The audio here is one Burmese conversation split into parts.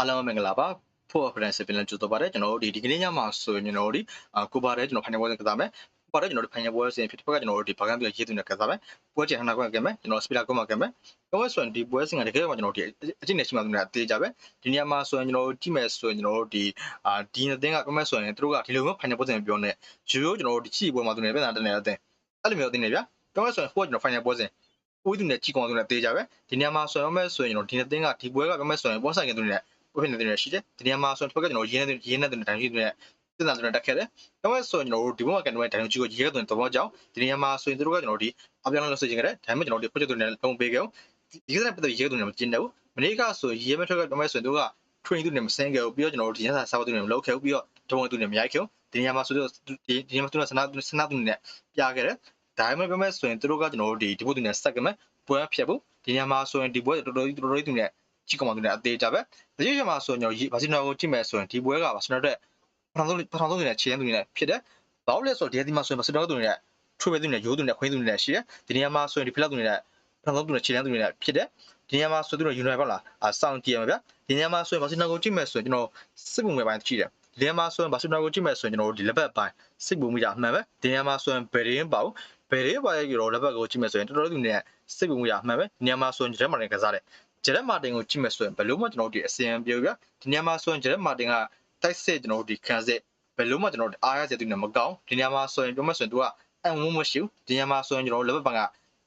အားလုံးမင်္ဂလာပါဖို့ reference ပြန်လည်ကြိုဆိုပါရစေကျွန်တော်တို့ဒီဒီကနေ့ညမှာဆိုရင်ကျွန်တော်တို့ဒီအာကိုပါတဲ့ကျွန်တော်ဖိုင်နယ်ပွဲစဉ်ကစားမယ်ပါတဲ့ကျွန်တော်တို့ဖိုင်နယ်ပွဲစဉ်ဖြစ်တဲ့ဘက်ကကျွန်တော်တို့ဒီဘာကန်ပြီးရေးသွင်းတဲ့ကစားမယ်ပွဲချင်ဟနာကွက်ကမယ်ကျွန်တော် speeder ကွက်ကကမယ်တော့ဆိုရင်ဒီပွဲစဉ်ကတကယ်မှကျွန်တော်တို့ဒီအကျင့်နဲ့ရှိမှသူကအသေးကြပဲဒီနေရာမှာဆိုရင်ကျွန်တော်တို့ကြည့်မယ်ဆိုရင်ကျွန်တော်တို့ဒီအာဒီနှစ်သင်းကကမယ်ဆိုရင်သူတို့ကဒီလိုမျိုးဖိုင်နယ်ပွဲစဉ်ပြောနေရိုးရိုးကျွန်တော်တို့ဒီချီပွဲမှာသူနေပြန်တာတနေတဲ့အသင်းအဲ့လိုမျိုးအသင်းနေဗျာကမယ်ဆိုရင်ဟိုကကျွန်တော်ဖိုင်နယ်ပွဲစဉ်ဦးသူနဲ့ကြည်ကောင်သူနဲ့သေးကြပဲဒီနေရာမှာဆိုရင်မဲ့ဆိုရင်ကျွန်တော်ဒီနှစ်သင်းကဒီပွဲကကမယ်ဆိုရင်ပွဲဆိုင်ကသူနဲ့ ပွဲဖြစ်နေတဲ့ရှိတယ်ဒီနေရာမှာဆိုရင်တစ်ဖက်ကကျွန်တော်ရင်းနေရင်းနေတဲ့တိုင်ရှိတဲ့စစ်သားတွေတက်ခဲ့တယ်။ဒါပေမဲ့ဆိုရင်ကျွန်တော်တို့ဒီဘက်မှာကန်တဲ့တိုင်ကြီးကိုရေးခဲ့တဲ့သဘောကြောင့်ဒီနေရာမှာဆိုရင်တို့ကကျွန်တော်ဒီအပြောင်းလဲလုပ်စေချင်ကြတယ်။ဒါပေမဲ့ကျွန်တော်ဒီ project တွေနဲ့ပုံပေးခဲ့အောင်ဒီကနေ့ပတ်သက်ရေးခဲ့တဲ့မကျင်းတယ်ဘူး။မနေ့ကဆိုရေးမထွက်ခဲ့တော့မဲ့ဆိုရင်တို့က train သူနဲ့မစင်းခဲ့ဘူးပြီးတော့ကျွန်တော်တို့ဒီညစာစာသူနဲ့မလုပ်ခဲ့ဘူးပြီးတော့ဒုံသူနဲ့မရိုက်ခဲ့ဘူးဒီနေရာမှာဆိုတော့ဒီဒီနေရာမှာသူကစနာစနာသူနဲ့ပြခဲ့တယ်။ဒါပေမဲ့ပြမဲ့ဆိုရင်တို့ကကျွန်တော်တို့ဒီဒီဘုတ်သူနဲ့စက်ကမဲ့ပွဲဖြတ်ဖို့ဒီနေရာမှာဆိုရင်ဒီပွဲတော်တော်တော်တော်သူနဲ့ ကြည့်ကောင်သူနဲ့အသေးကြပဲ။တတိယမှာဆိုရင်ကျွန်တော်ဘာစီနာကိုကြည့်မယ်ဆိုရင်ဒီပွဲကဘာစီနာတဲ့ပထမဆုံးပထမဆုံးနေတဲ့ခြေရန်သူနဲ့ဖြစ်တယ်။ဘာလို့လဲဆိုတော့ဒီဒီမှာဆိုရင်ဘာစီနာသူနဲ့ထွေးပဲသူနဲ့ရိုးသူနဲ့ခွင်းသူနဲ့ရှိတယ်။ဒီနေရာမှာဆိုရင်ဒီဖလက်သူနဲ့ပထမဆုံးသူနဲ့ခြေရန်သူနဲ့ဖြစ်တယ်။ဒီနေရာမှာဆိုသူတို့ယူနိုက်ပါလား။အဆောင်ကြည့်ရမှာဗျာ။ဒီနေရာမှာဆိုရင်ဘာစီနာကိုကြည့်မယ်ဆိုရင်ကျွန်တော်စစ်ပုံပဲပိုင်းကြည့်တယ်။ဒီနေရာမှာဆိုရင်ဘာစီနာကိုကြည့်မယ်ဆိုရင်ကျွန်တော်ဒီလက်ဘက်ပိုင်းစစ်ပုံမိတာအမှန်ပဲ။ဒီနေရာမှာဆိုရင်ဘယ်ရင်းပေါ့ဘယ်ရင်းပါရဲ့ရောလက်ဘက်ကိုကြည့်မယ်ဆိုရင်တော်တော်သူနဲ့စစ်ပုံမိတာအမှန်ပဲ။ဒီနေရာမှာဆိုရင်ဂျက်မာတင်ကစားတယ်။ ဂျက်မာတင်ကိုကြည့်မယ်ဆိုရင်ဘယ်လို့မှကျွန်တော်ဒီအစီအံပြောဗျာ။ဒီနေရာမှာဆိုရင်ဂျက်မာတင်ကတိုက်စစ်ကျွန်တော်တို့ဒီခံစစ်ဘယ်လို့မှကျွန်တော်အားရစရာသူနဲ့မကောင်းဒီနေရာမှာဆိုရင်ပြောမှဆိုရင်သူကအံဝန်းမရှိဘူးဒီနေရာမှာဆိုရင်ကျွန်တော်လက်ဘက်ပံက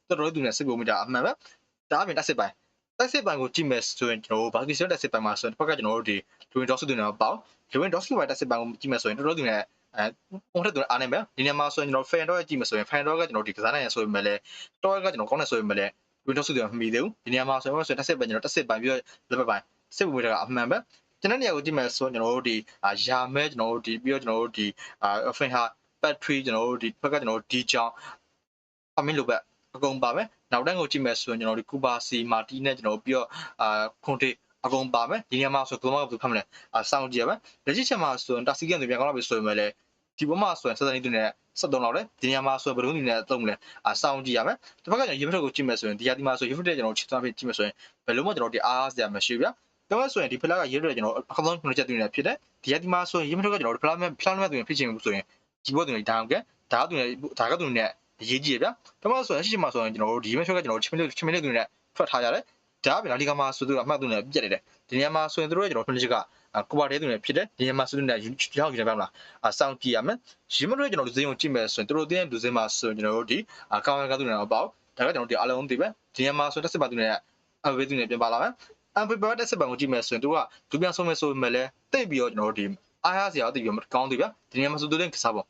တော်တော်သူနဲ့စစ်ပုံမိတာအမှန်ပဲဒါအပြင်တိုက်စစ်ပိုင်းတိုက်စစ်ပိုင်းကိုကြည့်မယ်ဆိုရင်ကျွန်တော်တို့ဘာလို့ဆိုတိုက်စစ်ပိုင်းမှာဆိုရင်တစ်ဖက်ကကျွန်တော်တို့ဒီလူဝင်ဒေါစ်သူနဲ့ပေါ့လူဝင်ဒေါစ်ပိုင်းတိုက်စစ်ပိုင်းကိုကြည့်မယ်ဆိုရင်တော်တော်သူနဲ့အဲပုံထက်သူအားနေမယ်ဒီနေရာမှာဆိုရင်ကျွန်တော် fan တော့ကြည့်မယ်ဆိုရင် fan တော့ကကျွန်တော်ဒီကစားနိုင်ရဆိုရင်လည်းတော့ကကျွန်တော်ကောင်းနေဆိုရင်လည်းလူ ဝင်ဒေါစ်သူနဲ့မမီသေးဘူးဒီနေရာမှာဆိုရင်တိုက်စစ်ပိုင်းကျွန်တော်တိုက်စစ်ပိုင်းပြီးတော့လက်ဘက်ပိုင်းစစ်ပုံမိတာကအမှန်ပဲကျွန်တော်နေရာကိုကြည့်မယ်ဆိုရင်ကျွန်တော်တို့ဒီရာမဲကျွန်တော်တို့ဒီပြီးတော့ကျွန်တော်တို့ဒီအာဖင်ဟာဘက်ထရီကျွန်တော်တို့ဒီဘက်ကကျွန်တော်တို့ဒီချောင်းအမင်းလိုဘက်အကုန်ပါမယ်နောက်တန်းကိုကြည့်မယ်ဆိုရင်ကျွန်တော်တို့ကူပါစီမာတီနဲ့ကျွန်တော်တို့ပြီးတော့အာခွန်တေအကုန်ပါမယ်ဒီနေရာမှာဆိုဘယ်မှာဘယ်ဖတ်မလဲအာစောင့်ကြည့်ရမယ်လက်ရှိချက်မှာဆိုရင်တာစီကန်တွေပြန်ကောင်းလာပြီဆိုရင်လည်း ဒီဘက်မှာဆိုရင်စစနီတူနဲ့73လောက်လေဒီနေရာမှာဆိုရင်ဘလုံးတူနဲ့သုံးလဲအာစောင့်ကြည့်ရမယ်ဒီဘက်ကကျွန်တော်ရေဖက်ကိုကြည့်မယ်ဆိုရင်ဒီဟာဒီမှာဆိုရေဖက်တဲ့ကျွန်တော်ချစ်သွားပြီးကြည့်မယ်ဆိုရင်ဘယ်လုံးမှကျွန်တော်ဒီအားစရာမရှိဘူးဗျာပြောရဆိုရင်ဒီဖလက်ကရေးရတဲ့ကျွန်တော်အကောင်းဆုံးခုနှစ်ချက်တွင်လည်းဖြစ်တယ်ဒီရက်ဒီမှာဆိုရင်ရေးမထုတ်ကကျွန်တော်ဖလာမဲ့ဖလာမဲ့တွင်ဖြစ်ချင်ဘူးဆိုရင်ဒီဘောတွင်ဒါအောင်ကဲဒါတွင်ဒါကတွင်နဲ့အရေးကြီးရဗျာဒါမှဆိုရင်ရှိချင်မှာဆိုရင်ကျွန်တော်တို့ဒီမထုတ်ကကျွန်တော်ချင်းမလေးချင်းမလေးတွင်နဲ့ထွက်ထားရတယ် ဒါအပြင်လာလီဂါမှာဆိုသူကအမှတ်တွင်နဲ့ပြက်နေတယ်ဒီနေရာမှာဆိုရင်တို့ရဲ့ကျွန်တော်ဖလချက်ကကိုပါတဲတွင်နဲ့ဖြစ်တယ်ဒီနေရာမှာဆိုသူနဲ့ရောက်ကြတယ်ဗျာမလားအဆောင်ကြည့်ရမယ်ရေးမထုတ်ကျွန်တော်ဒီစိမ်းကိုကြည့်မယ်ဆိုရင်တို့တင်းလူစိမ်းမှာဆိုရင်ကျွန်တော်တို့ဒီအကောင့်ကတွင်နဲ့ပေါ့ဒါကကျွန်တော်ဒီအလုံးသိပဲဒီနေရာမှာဆိုတက်စစ်ပါတွင်နဲ့အဝေးတွင်နဲ့ပြန်ပါလာမယ် unprepared တက်စစ်ပံကိုကြည့်မယ်ဆိုရင်သူကဒုပြန်ဆုံးမယ်ဆိုပေမဲ့လည်းတိတ်ပြီးတော့ကျွန်တော်တို့ဒီအားရစရာတိတ်ပြီးတော့ကောင်းသေးဗျာဒီနေရာမှာဆိုသူတဲ့ကစားပုံ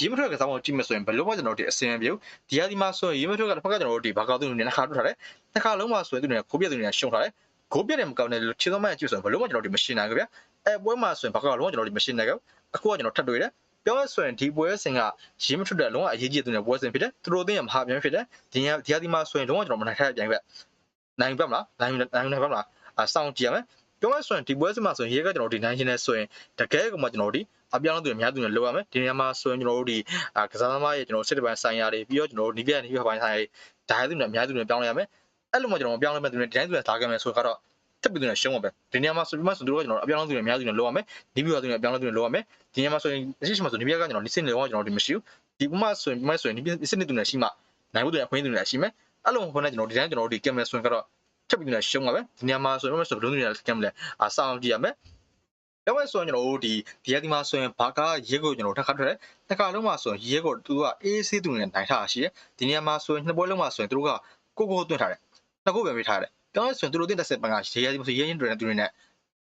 ရေးမထွက်ကစားပုံကြည့်မယ်ဆိုရင်ဘယ်လိုမှကျွန်တော်တို့ဒီအစင်ပြုဒီဟာဒီမှာဆိုရင်ရေးမထွက်ကတစ်ဖက်ကကျွန်တော်တို့ဒီဘာကောက်သူနေနှစ်ခါထွက်ထားတယ်နှစ်ခါလုံးမှာဆိုရင်သူနေခိုးပြက်သူနေရှုံထားတယ်ခိုးပြက်တယ်မကောင်းတဲ့ခြေသောမှန်ကြည့်ဆိုရင်ဘယ်လိုမှကျွန်တော်တို့ဒီမရှင်းနိုင်ဘူးဗျာအဲပွဲမှာဆိုရင်ဘာကောက်လုံးကျွန်တော်တို့ဒီမရှင်းနိုင်ဘူးအခုကကျွန်တော်ထပ်တွေ့တယ်ပြောရဆိုရင်ဒီပွဲစဉ်ကရေးမထွက်တဲ့လုံးဝအရေးကြီးတဲ့ပွဲစဉ်ဖြစ်တယ်သူတို့သိရမဟာပြန်ဖြစ်တယ်ဒီဟာဒီဟာဒီမှာဆိုရင်လုံးဝကျွန်တော်မနိုင်ခိုက်ပြန်ပဲနိုင်ပါမလားနိုင်နိုင်နိုင်ပါမလားအဆောင်ကြည့်ရမယ် ပြောရဆိုရင်ဒီပွဲစဉ်မှာဆိုရင်ရေကကျွန်တော်ဒီနိုင်ရှင်နေဆိုရင်တကယ်ကမှကျွန်တော်ဒီအပြောင်းအလဲအများသူနဲ့လောက်ရမယ်ဒီနေရာမှာဆိုရင်ကျွန်တော်တို့ဒီကစားသမားရဲ့ကျွန်တော်စစ်တပန်ဆိုင်ရာတွေပြီးတော့ကျွန်တော်တို့နီးပြနီးပြပိုင်းဆိုင်ရာတွေဒါရသူနဲ့အများသူနဲ့ပြောင်းလဲရမယ်အဲ့လိုမှကျွန်တော်ပြောင်းလဲမဲ့သူနဲ့ဒီတိုင်းသူနဲ့သားခဲ့မယ်ဆိုတော့တက်ပြီးသူနဲ့ရှုံးမှာပဲဒီနေရာမှာဆိုပြီးမှဆိုတော့ကျွန်တော်အပြောင်းအလဲသူနဲ့အများသူနဲ့လောက်ရမယ်နီးပြသူနဲ့အပြောင်းအလဲသူနဲ့လောက်ရမယ်ဒီနေရာမှာဆိုရင်အရှိရှိမှာဆိုနီးပြကကျွန်တော်ဒီစင်တွေတော့ကျွန်တော်ဒီမရှိဘူးဒီပုံမှဆိုရင်ဒီမှာဆိုရင်ဒီစင်တွေသူနဲ့ရှိမှနိုင်ဖို့သူနဲ့အခွင့်အရေးသူနဲ့ရှိမယ်အဲ့လိုခွင့်နဲ့ကျွန်တော်ဒီတိုင်းကျွန်တော်တို့ဒီကင်မရာဆိုရင်ကတော့ ချက်ပြီးနေရှုံးပါပဲဒီနေရာမှာဆိုရင်မဆိုဘလုံးတွေလည်းကမ်လဲအဆောင်ကြည့်ရမယ်ဒါမဲ့ဆိုရင်ကျွန်တော်တို့ဒီဒီရက်ဒီမှာဆိုရင်ဘာကားရဲကိုကျွန်တော်တစ်ခါထွက်တယ်တစ်ခါလုံးမှာဆိုရင်ရဲကိုသူကအေးဆေးသူနဲ့နိုင်ထားရှိတယ်ဒီနေရာမှာဆိုရင်နှစ်ပွဲလုံးမှာဆိုရင်သူတို့ကကိုကိုတွင်းထားတယ်နှစ်ခုပဲပေးထားတယ်ဒါမဲ့ဆိုရင်သူတို့တင်တက်ဆက်ပန်ကရဲရဲဆိုရဲရင်တွေနဲ့သူတွေနဲ့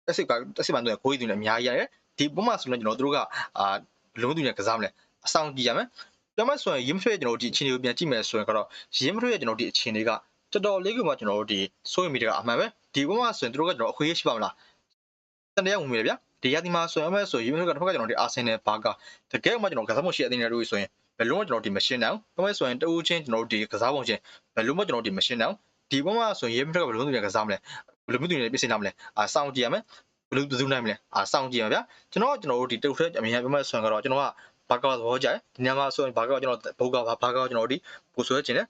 တက်စစ်ကတက်စစ်ပန်တွေကိုကြီးသူနဲ့အများကြီးရတယ်ဒီပုံမှာဆိုရင်ကျွန်တော်တို့ကအာဘလုံးသူနဲ့ကစားမလဲအဆောင်ကြည့်ရမယ်ဒါမဲ့ဆိုရင်ရင်းမထွေးကျွန်တော်တို့ဒီအခြေအနေကိုပြန်ကြည့်မယ်ဆိုရင်ကတော့ရင်းမထွေးရဲ့ကျွန်တော်တို့ဒီအခြေအနေက တော်တော်လေးကမှကျွန်တော်တို့ဒီစိုးရိမ်မိတာကအမှန်ပဲဒီဘက်မှာဆိုရင်တို့ကကျွန်တော်အခွင့်အရေးရှိပါမလားတန်တရားဝင်မိတယ်ဗျာဒီရဒီမှာဆိုရင်အမဲဆိုရင်ဒီဘက်ကတစ်ဖက်ကကျွန်တော်ဒီအာဆင်နယ်ဘာကာတကယ်မှကျွန်တော်ကစားဖို့ရှိတဲ့အတင်းတွေတို့ဆိုရင်ဘယ်လုံးမှကျွန်တော်ဒီမရှင်းနိုင်ဘူးအမဲဆိုရင်တူးချင်းကျွန်တော်ဒီကစားပုံချင်းဘယ်လုံးမှကျွန်တော်ဒီမရှင်းနိုင်ဒီဘက်မှာဆိုရင်ရေမထက်ကဘယ်လုံးသူတွေကစားမလဲဘယ်လိုမျိုးသူတွေပြစ်စင်နိုင်မလဲအာစောင့်ကြည့်ရမယ်ဘယ်လိုသူနိုင်မလဲအာစောင့်ကြည့်ရဗျာကျွန်တော်ကျွန်တော်တို့ဒီတုတ်ထဲအမြင်ပြမဲ့ဆိုရင်ကတော့ကျွန်တော်ကဘာကောသဘောကြတယ်ဒီညမှာဆိုရင်ဘာကောကျွန်တော်ဘုတ်ကဘာကောကျွန်တော်ဒီပို့ဆွဲခြင်းနဲ့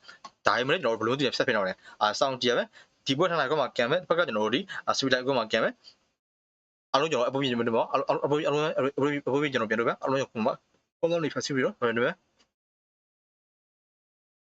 ဒါမှမဟုတ်ကျွန်တော်ဘလုံးတည်ဆက်ဖြစ်တော့တယ်အာစောင့်ကြည့်ရမယ်ဒီဘက်ထန်လိုက်ကောမှာကံမယ်ဘက်ကကျွန်တော်တို့ဒီစပီတိုင်းကောမှာကံမယ်အားလုံးကျွန်တော်အပေါ်ပြင်ကျွန်တော်အားလုံးအပေါ်အလုံးအပေါ်ကျွန်တော်ပြန်လို့ဗျအားလုံးကျွန်တော်ကောင်းကောင်းနေဖတ်စီပြီးတော့ဟုတ်တယ်ဗျ